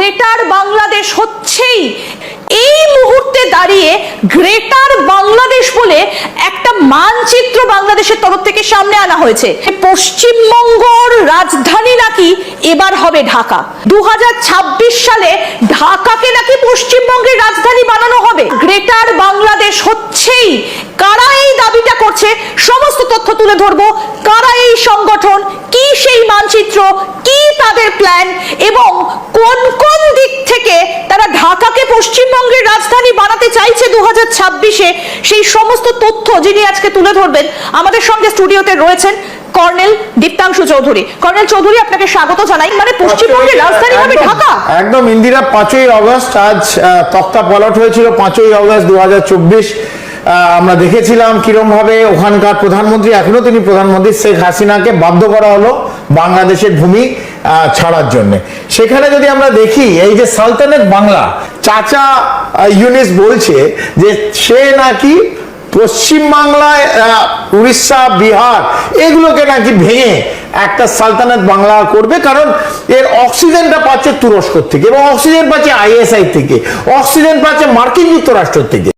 Greater Bangladesh হচ্ছেই। এই মুহূর্তে দাঁড়িয়ে গ্রেটার বাংলাদেশ বলে একটা মানচিত্র বাংলাদেশের তরফ থেকে সামনে আনা হয়েছে। পশ্চিমবঙ্গর রাজধানী নাকি এবার হবে ঢাকা। দু সালে ঢাকাকে নাকি পশ্চিমবঙ্গের রাজধানী বানানো হবে। গ্রেটার বাংলাদেশ হচ্ছেই। কারা এই দাবিটা করছে? সমস্ত তথ্য তুলে ধরবো। কারা এই সংগঠন? কি সেই মানচিত্র? কি তাদের প্ল্যান? এবং কোন কোন দিক থেকে তারা ঢাকাকে পশ্চিমবঙ্গের রাজধানী বানাতে চাইছে দু হাজার ছাব্বিশে সেই সমস্ত তথ্য যিনি আজকে তুলে ধরবেন আমাদের সঙ্গে স্টুডিওতে রয়েছেন কর্নেল দীপ্তাংশু চৌধুরী। কর্নেল চৌধুরী আপনাকে স্বাগত জানাই। মানে পশ্চিমবঙ্গের রাজধানী হবে ঢাকা। একদম ইন্দিরা পাঁচই অগস্ট আজ তক্তা পলট হয়েছিল। পাঁচই অগস্ট দু আমরা দেখেছিলাম কিরম ভাবে ওখানকার প্রধানমন্ত্রী এখনও তিনি প্রধানমন্ত্রী শেখ হাসিনাকে বাধ্য করা হলো বাংলাদেশের ভূমি। ছাড়ার জন্য। সেখানে যদি আমরা দেখি, এই যে সালতানেট বাংলা, চাচা ইউনিস বলছে যে সে নাকি পশ্চিমবাংলায় উড়িষ্যা, বিহার, এগুলোকে নাকি ভেঙে একটা সালতানাত বাংলা করবে, কারণ এর অক্সিজেনটা পাচ্ছে তুরস্ক থেকে এবং অক্সিজেন পাচ্ছে আইএসআই থেকে। অক্সিজেন পাচ্ছে মার্কিন যুক্তরাষ্ট্র থেকে।